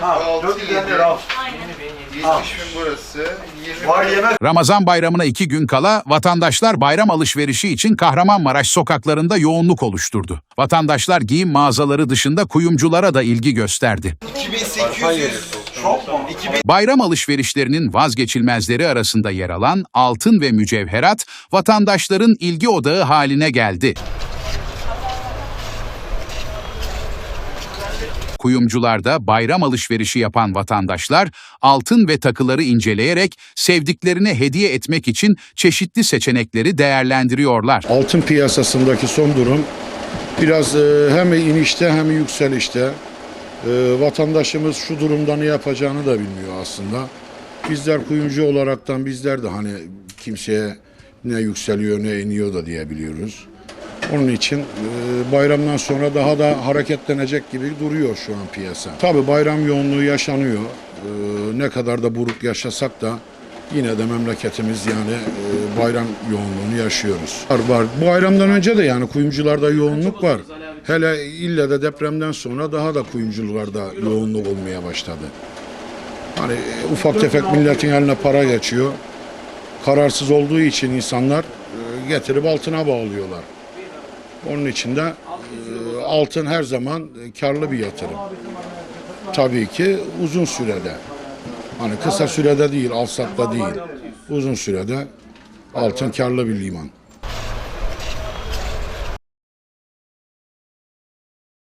4, Ha, 6, 4 7, lira al. 70 bin burası. 20 Var bin. yemek Ramazan bayramına iki gün kala vatandaşlar bayram alışverişi için Kahramanmaraş sokaklarında yoğunluk oluşturdu. Vatandaşlar giyim mağazaları dışında kuyumculara da ilgi gösterdi. 2800. çok mu? Bayram alışverişlerinin vazgeçilmezleri arasında yer alan altın ve mücevherat vatandaşların ilgi odağı haline geldi. Kuyumcularda bayram alışverişi yapan vatandaşlar altın ve takıları inceleyerek sevdiklerine hediye etmek için çeşitli seçenekleri değerlendiriyorlar. Altın piyasasındaki son durum biraz e, hem inişte hem yükselişte. E, Vatandaşımız şu durumda ne yapacağını da bilmiyor aslında. Bizler kuyumcu olaraktan bizler de hani kimseye ne yükseliyor ne iniyor da diyebiliyoruz. Onun için e, bayramdan sonra daha da hareketlenecek gibi duruyor şu an piyasa. Tabii bayram yoğunluğu yaşanıyor. E, Ne kadar da buruk yaşasak da yine de memleketimiz yani e, bayram yoğunluğunu yaşıyoruz. Var var. Bu bayramdan önce de yani kuyumcularda yoğunluk var. Hele ille de depremden sonra daha da kuyumcularda yoğunluk olmaya başladı. Hani ufak tefek milletin eline para geçiyor. Kararsız olduğu için insanlar getirip altına bağlıyorlar. Onun için de e, altın her zaman e, karlı bir yatırım. Tabii ki uzun sürede. Hani kısa sürede değil, alsatta değil. Uzun sürede altın karlı bir liman.